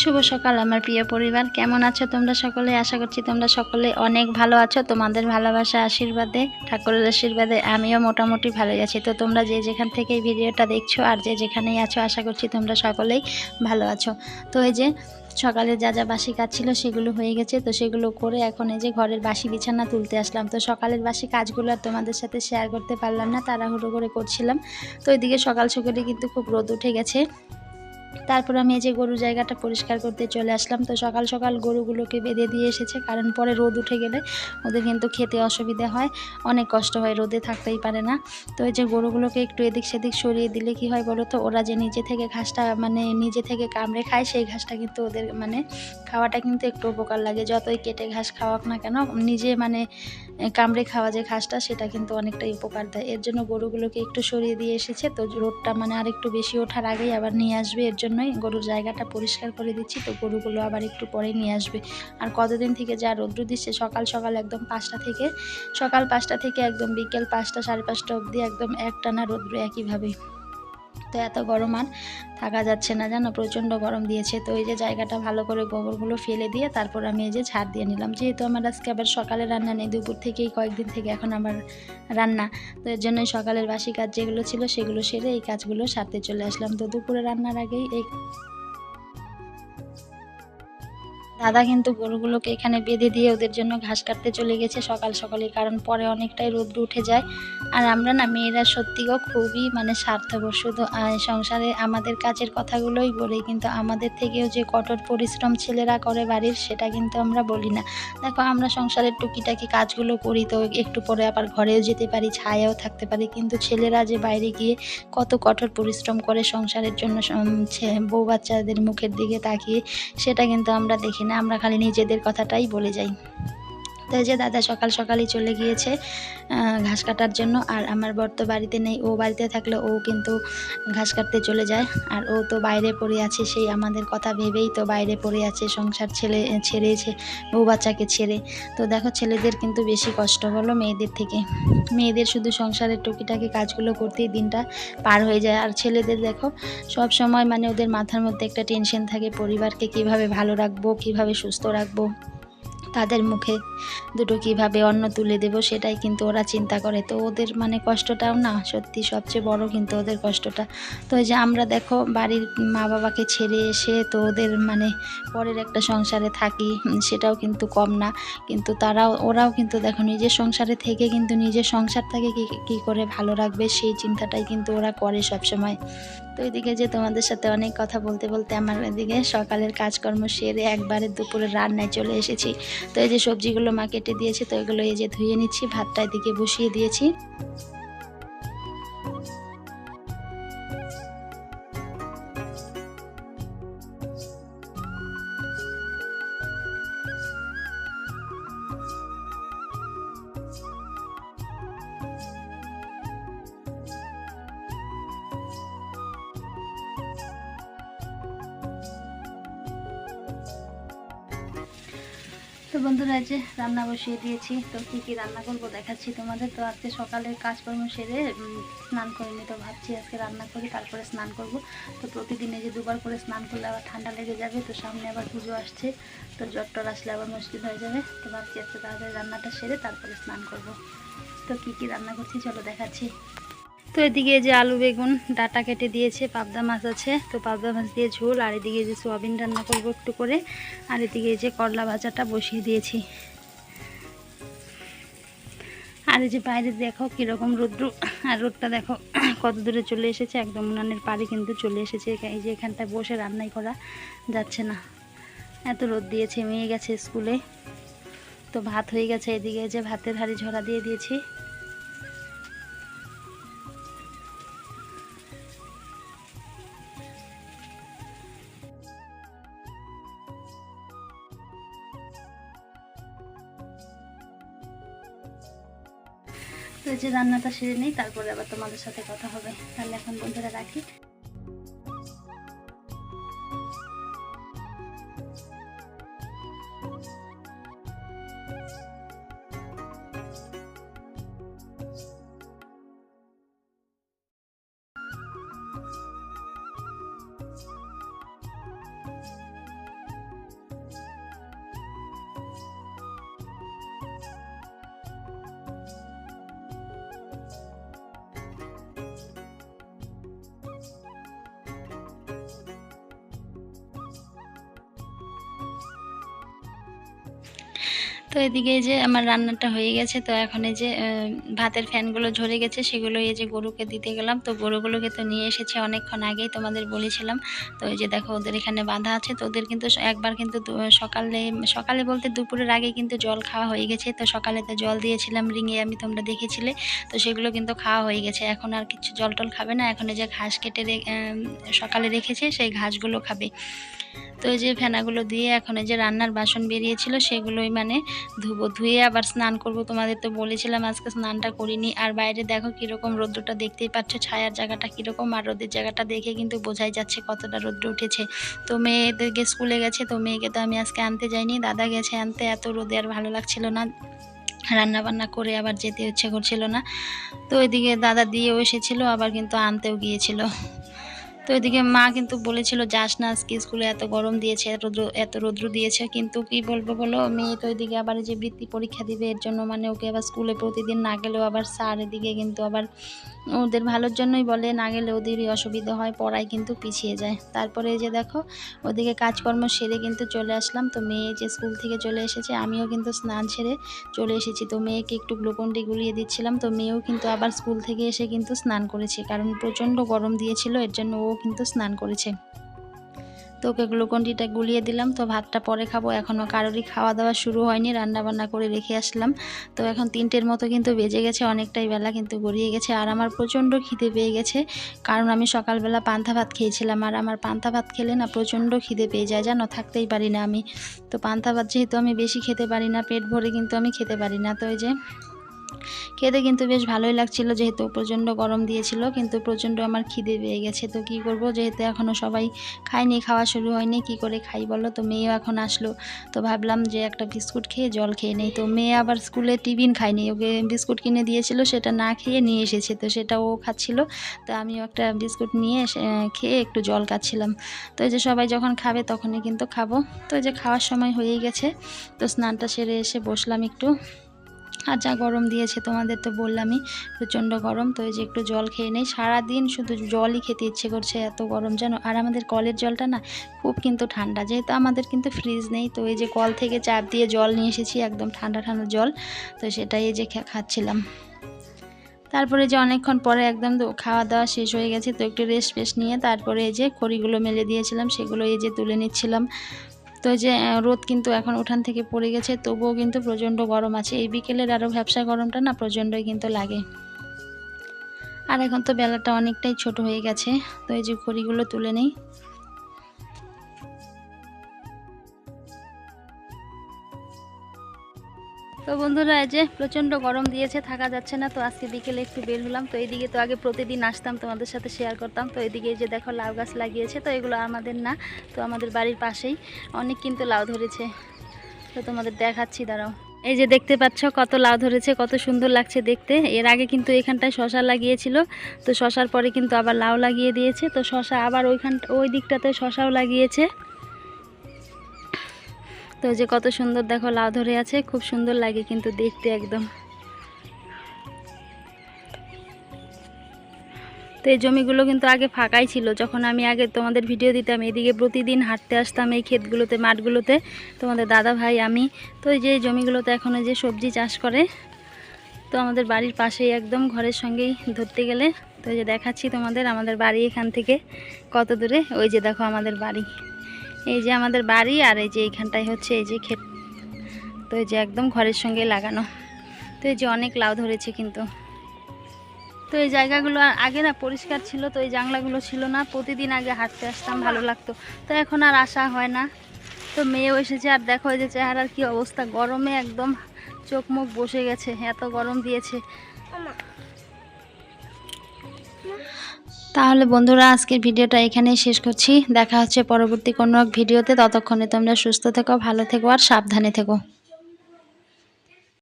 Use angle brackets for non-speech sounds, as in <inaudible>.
শুভ সকাল, আমার প্রিয় পরিবার। কেমন আছো তোমরা সকলে? আশা করছি তোমরা সকলে অনেক ভালো আছো। তোমাদের ভালোবাসা আশীর্বাদে, ঠাকুরের আশীর্বাদে আমিও মোটামুটি ভালোই আছি। তো তোমরা যে যেখান থেকে এই ভিডিওটা দেখছ আর যে যেখানেই আছো, আশা করছি তোমরা সকলেই ভালো আছো। তো এই যে সকালে যা যা বাসি কাজ ছিল সেগুলো হয়ে গেছে। তো সেগুলো করে এখন এই যে ঘরের বাসি বিছানা তুলতে আসলাম। তো সকালের বাসি কাজগুলো আর তোমাদের সাথে শেয়ার করতে পারলাম না, তাড়াহুড়ো করে করছিলাম। তো এদিকে সকাল সকালে কিন্তু খুব রোদ উঠে গেছে। তারপর আমি এই যে গরু জায়গাটা পরিষ্কার করতে চলে আসলাম। তো সকাল সকাল গরুগুলোকে বেঁধে দিয়ে এসেছে। কারণ পরে রোদ উঠে গেলে ওদের কিন্তু খেতে অসুবিধা হয়। অনেক কষ্ট হয়, রোদে থাকতেই পারে না। তো এই যে গরুগুলোকে একটু এদিক সেদিক সরিয়ে দিলে কি হয় বলো তো? ওরা যে নিজে থেকে ঘাসটা মানে নিজে থেকে কামড়ে খায়, সেই ঘাসটা কিন্তু ওদের মানে খাওয়াটা কিন্তু একটু উপকার লাগে। যতই কেটে ঘাস খাওয়াক না কেন, নিজে মানে কামড়ে খাওয়া যে ঘাসটা, সেটা কিন্তু অনেকটাই উপকার দেয়। এর জন্য গরুগুলোকে একটু সরিয়ে দিয়ে এসেছে। তো রোদটা মানে আর একটু বেশি ওঠার আগেই আবার নিয়ে আসবে। এর জন্যই গরুর জায়গাটা পরিষ্কার করে দিচ্ছি, তো গরুগুলো আবার একটু পরে নিয়ে আসবে। আর কতদিন থেকে যা রৌদ্র দিচ্ছে, সকাল সকাল একদম পাঁচটা থেকে, সকাল পাঁচটা থেকে একদম বিকেল পাঁচটা, সাড়ে পাঁচটা অবধি একদম একটানা রৌদ্র একইভাবে। তো এত গরম আর থাকা যাচ্ছে না, জানো? প্রচণ্ড গরম দিয়েছে। তো এই যে জায়গাটা ভালো করে গোবরগুলো ফেলে দিয়ে তারপর আমি এই যে ছাড় দিয়ে নিলাম। যেহেতু আমার আজকে আবার সকালে রান্না নেই, দুপুর থেকেই কয়েকদিন থেকে এখন আমার রান্না। তো এর জন্যই সকালের বাসি কাজ যেগুলো ছিল সেগুলো সেরে এই কাজগুলো সারতে চলে আসলাম। তো দুপুরে রান্নার আগেই এই দাদা কিন্তু গরুগুলোকে এখানে বেঁধে দিয়ে ওদের জন্য ঘাস কাটতে চলে গেছে সকাল সকালে কারণ পরে অনেকটাই রোদ্র উঠে যায়। আর আমরা না মেয়েরা সত্যিও খুবই মানে স্বার্থপর, শুধু সংসারে আমাদের কাজের কথাগুলোই বলি, কিন্তু আমাদের থেকেও যে কঠোর পরিশ্রম ছেলেরা করে বাড়ির, সেটা কিন্তু আমরা বলি না। দেখো, আমরা সংসারের টুকিটাকি কাজগুলো করি তো একটু পরে আবার ঘরেও যেতে পারি, ছায়াও থাকতে পারি, কিন্তু ছেলেরা যে বাইরে গিয়ে কত কঠোর পরিশ্রম করে সংসারের জন্য বউ বাচ্চাদের মুখের দিকে তাকিয়ে, সেটা কিন্তু আমরা দেখি না আমরা খালি নিজেদের কথাটাই বলে যাই। তো যে দাদা সকাল সকালই চলে গিয়েছে ঘাস কাটার জন্য। আর আমার বর তো বাড়িতে নেই, ও বাড়িতে থাকলে ও কিন্তু ঘাস কাটতে চলে যায়। আর ও তো বাইরে পড়ে আছে, সেই আমাদের কথা ভেবেই তো বাইরে পড়ে আছে, সংসার ছেলে, ছেড়েছে, বউ বাচ্চাকে ছেড়ে। তো দেখো ছেলেদের কিন্তু বেশি কষ্ট হলো মেয়েদের থেকে। মেয়েদের শুধু সংসারের টুকিটাকি কাজগুলো করতেই দিনটা পার হয়ে যায়। আর ছেলেদের দেখো, সব সময় মানে ওদের মাথার মধ্যে একটা টেনশন থাকে, পরিবারকে কীভাবে ভালো রাখব, কীভাবে সুস্থ রাখব। তাদের মুখে। দুটো কীভাবে অন্ন তুলে দেবো সেটাই কিন্তু ওরা চিন্তা করে। তো ওদের মানে কষ্টটাও না, সত্যি সবচেয়ে বড় কিন্তু ওদের কষ্টটা। তো যে আমরা দেখো বাড়ির মা বাবাকে ছেড়ে এসে তো ওদের মানে পরের একটা সংসারে থাকি সেটাও কিন্তু কম না। কিন্তু তারাও, ওরাও কিন্তু দেখো নিজের সংসারে থেকে কিন্তু নিজের সংসারটাকে কী কী করে ভালো রাখবে সেই চিন্তাটাই কিন্তু ওরা করে সবসময়। তো এদিকে যে তোমাদের সাথে অনেক কথা বলতে বলতে আমার এদিকে সকালের কাজকর্ম সেরে একবারে দুপুরে রান্নায় চলে এসেছি। তো এই যে সবজিগুলো মা কেটে দিয়েছে, তো এগুলো এই যে ধুয়ে নিচ্ছি, ভাতটা এদিকে বসিয়ে দিয়েছি। তো বন্ধুরা যে রান্না বসিয়ে দিয়েছি। তো কী কী রান্না করব দেখাচ্ছি তোমাদের। তো আজকে সকালে কাজকর্ম সেরে স্নান করে নি। তো ভাবছি আজকে রান্না করি, তারপরে স্নান করব। তো প্রতিদিন যে দুবার করে স্নান করলে আবার ঠান্ডা লেগে যাবে, তো সামনে আবার পুজো আসছে। তো জ্বর আসলে আবার মুশকিল হয়ে যাবে। তো ভাবছি আজকে তাড়াতাড়ি রান্নাটা সেরে তারপরে স্নান করব। তো কী কী রান্না করছি চলো দেখাচ্ছি। তো এদিকে যে আলু বেগুন, ডাটা কেটে দিয়েছে, পাবদা মাছ আছে, তো পাবদা মাছ দিয়ে ঝোল, আর এদিকে যে সোয়াবিন রান্না করব একটু করে, আর এদিকে যে করলা ভাজাটা বসিয়ে দিয়েছি। আর এই যে বাইরে দেখো কীরকম রোদ্র, আর রোদটা দেখো <clears throat> কত দূরে চলে এসেছে, একদম উনানের পাড়ে কিন্তু চলে এসেছে এই যে এখানটায় বসে রান্নাই করা যাচ্ছে না। এত রোদ দিয়েছে, মেয়ে গেছে স্কুলে, তো ভাত হয়ে গেছে, এদিকে যে ভাতের হাঁড়ি ঝরা দিয়ে দিয়েছি। তো যে রান্নাটা সেরে নেই, তারপরে আবার তোমাদের সাথে কথা হবে। তাহলে এখন বন্ধুরা রাখি। তো এদিকে যে আমার রান্নাটা হয়ে গেছে, তো এখন এই যে ভাতের ফ্যানগুলো ঝরে গেছে, সেগুলো এই যে গরুকে দিতে গেলাম। তো গরুগুলোকে তো নিয়ে এসেছে অনেকক্ষণ আগেই তোমাদের বলেছিলাম। তো এই যে দেখো, ওদের এখানে বাঁধা আছে, তো ওদের কিন্তু একবার কিন্তু সকালে সকালে বলতে দুপুরের আগে কিন্তু জল খাওয়া হয়ে গেছে। তো সকালে তো জল দিয়েছিলাম রিঙে, আমি তোমরা দেখেছিলে। তো সেগুলো কিন্তু খাওয়া হয়ে গেছে। এখন আর কিছু জল টল খাবে না। এখন এই যে ঘাস কেটে সকালে রেখেছে, সেই ঘাসগুলো খাবে। তো এই যে ফেনাগুলো দিয়ে এখন এই যে রান্নার বাসন বেরিয়েছিল, সেগুলোই মানে ধুবো, ধুয়ে আবার স্নান করব। তোমাদের তো বলেছিলাম আজকে স্নানটা করিনি। আর বাইরে দেখো কীরকম রোদ্রটা দেখতেই পাচ্ছ, ছায়ার জায়গাটা কীরকম। আর রোদের জায়গাটা দেখে কিন্তু বোঝাই যাচ্ছে কতটা রৌদ্র উঠেছে। তো মেয়েদেরকে স্কুলে গেছে, তো মেয়েকে তো আমি আজকে আনতে যাইনি। দাদা গেছে আনতে, এত রোদে আর ভালো লাগছিল না। রান্না বান্না করে আবার যেতে ইচ্ছে করছিল না। তো ওইদিকে দাদা দিয়েও এসেছিল, আবার কিন্তু আনতেও গিয়েছিল। তো এদিকে মা কিন্তু বলেছিল, যাস না, আজকে স্কুলে এত গরম দিয়েছে, এত রৌদ্র এত রৌদ্র দিয়েছে, কিন্তু কি বলব বলো, মেয়ে তো এদিকে আবার যে বৃত্তি পরীক্ষা দিবে, এর জন্য মানে ওকে আবার স্কুলে প্রতিদিন না গেলেও আবার স্যার এদিকে কিন্তু আবার ওদের ভালোর জন্যই বলে, না গেলে ওদেরই অসুবিধা হয়, পড়ায় কিন্তু পিছিয়ে যায়। তারপরে যে দেখো, ওদিকে কাজকর্ম সেরে কিন্তু চলে আসলাম। তো মেয়ে যে স্কুল থেকে চলে এসেছে, আমিও কিন্তু স্নান সেরে চলে এসেছি। তো মেয়েকে একটু গ্লুকন্ডি গুলিয়ে দিচ্ছিলাম। তো মেয়েও কিন্তু আবার স্কুল থেকে এসে কিন্তু স্নান করেছে। কারণ প্রচণ্ড গরম দিয়েছিল, এর জন্য ও কিন্তু স্নান করেছে। তো ওকে গ্লুকন্ডিটা গুলিয়ে দিলাম, তো ভাতটা পরে খাব। এখনও কারোরই খাওয়া দাওয়া শুরু হয়নি রান্না বান্না করে রেখে আসলাম। তো এখন তিনটের মতো কিন্তু বেজে গেছে, অনেকটাই বেলা কিন্তু গড়িয়ে গেছে। আর আমার প্রচণ্ড খিদে পেয়ে গেছে, কারণ আমি সকালবেলা পান্তা ভাত খেয়েছিলাম। আর আমার পান্তা ভাত খেলে না প্রচণ্ড খিদে পেয়ে যায়, জানো? থাকতেই পারি না আমি। তো পান্তা ভাত যেহেতু আমি বেশি খেতে পারি না, পেট ভরে কিন্তু আমি খেতে পারি না। তো ওই যে খেতে কিন্তু বেশ ভালোই লাগছিল, যেহেতু প্রচণ্ড গরম দিয়েছিল, কিন্তু প্রচণ্ড আমার খিদে পেয়ে গেছে। তো কি করব, যেহেতু এখনও সবাই খায়নি, খাওয়া শুরু হয়নি, কি করে খাই বলো? তো মেয়েও এখন আসলো, তো ভাবলাম যে একটা বিস্কুট খেয়ে জল খেয়ে নেই। তো মেয়ে আবার স্কুলে টিফিন খায়নি, ওকে বিস্কুট কিনে দিয়েছিল, সেটা না খেয়ে নিয়ে এসেছে, তো সেটা ও খাচ্ছিল। তো আমিও একটা বিস্কুট নিয়ে খেয়ে একটু জল খাচ্ছিলাম। তো এই যে সবাই যখন খাবে তখনই কিন্তু খাব। তো এই যে খাওয়ার সময় হয়েই গেছে, তো স্নানটা সেরে এসে বসলাম একটু। আর যা গরম দিয়েছে তোমাদের তো বললামই, প্রচণ্ড গরম, তো এই যে একটু জল খেয়ে নেই। সারাদিন শুধু জলই খেতে ইচ্ছে করছে এত গরম জানো। আর আমাদের কলের জলটা না খুব কিন্তু ঠান্ডা, যেহেতু আমাদের কিন্তু ফ্রিজ নেই, তো এই যে কল থেকে চাপ দিয়ে জল নিয়ে এসেছি, একদম ঠান্ডা ঠান্ডা জল, তো সেটাই এই যে খাচ্ছিলাম। তারপরে যে অনেকক্ষণ পরে একদম খাওয়া দাওয়া শেষ হয়ে গেছে, তো একটু রেস্ট ফেস্ট নিয়ে তারপরে এই যে খড়িগুলো মেলে দিয়েছিলাম, সেগুলো এই যে তুলে নিচ্ছিলাম। তো যে রোদ কিন্তু এখন উঠান থেকে পড়ে গেছে, তবুও কিন্তু প্রচণ্ড গরম আছে। এই বিকেলের আরও ব্যবসা গরমটা না প্রচণ্ডই কিন্তু লাগে। আর এখন তো বেলাটা অনেকটাই ছোট হয়ে গেছে, তো এই যে খড়িগুলো তুলে নেই। তো বন্ধুরা, এই যে প্রচণ্ড গরম দিয়েছে, থাকা যাচ্ছে না, তো আজকে বিকেলে একটু বের হলাম। তো এইদিকে তো আগে প্রতিদিন আসতাম, তোমাদের সাথে শেয়ার করতাম। তো এদিকে এই যে দেখো, লাউ গাছ লাগিয়েছে, তো এগুলো আমাদের না, তো আমাদের বাড়ির পাশেই। অনেক কিন্তু লাউ ধরেছে। তো তোমাদের দেখাচ্ছি, দাঁড়াও। এই যে দেখতে পাচ্ছ, কত লাউ ধরেছে, কত সুন্দর লাগছে দেখতে। এর আগে কিন্তু এখানটায় শশা লাগিয়েছিল, তো শশার পরে কিন্তু আবার লাউ লাগিয়ে দিয়েছে। তো শশা আবার ওইখান, ওই দিকটাতে শশাও লাগিয়েছে। তো যে কত সুন্দর দেখো, লাউ ধরে আছে, খুব সুন্দর লাগে কিন্তু দেখতে একদম। তো এই জমিগুলো কিন্তু আগে ফাঁকাই ছিল, যখন আমি আগে তোমাদের ভিডিও দিতাম, এদিকে প্রতিদিন হাঁটতে আসতাম এই ক্ষেতগুলোতে, মাঠগুলোতে, তোমাদের দাদা ভাই, আমি। তো এই যে জমিগুলোতে এখন যে সবজি চাষ করে, তো আমাদের বাড়ির পাশেই একদম ঘরের সঙ্গেই ধরতে গেলে, তো যে দেখাচ্ছি তোমাদের আমাদের বাড়ি এখান থেকে কত দূরে, ওই যে দেখো আমাদের বাড়ি। এই যে আমাদের বাড়ি আর এই যে এইখানটায় হচ্ছে এই যে ক্ষেত। তো এই যে একদম ঘরের সঙ্গে লাগানো। তো এই যে অনেক লাউ ধরেছে কিন্তু। তো এই জায়গাগুলো আর আগে না পরিষ্কার ছিল, তো এই জাংলাগুলো ছিল না। প্রতিদিন আগে হাঁটতে আসতাম, ভালো লাগতো। তো এখন আর আসা হয় না। তো মেয়েও এসেছে আর দেখো এই যে চেহারার কি অবস্থা। গরমে একদম চোখ মুখ বসে গেছে, এত গরম দিয়েছে। তাহলে বন্ধুরা, আজকের ভিডিওটা এখানেই শেষ করছি। দেখা হচ্ছে পরবর্তী কোনো এক ভিডিওতে। ততক্ষণে তোমরা সুস্থ থেকো, ভালো থেকো আর সাবধানে থেকো।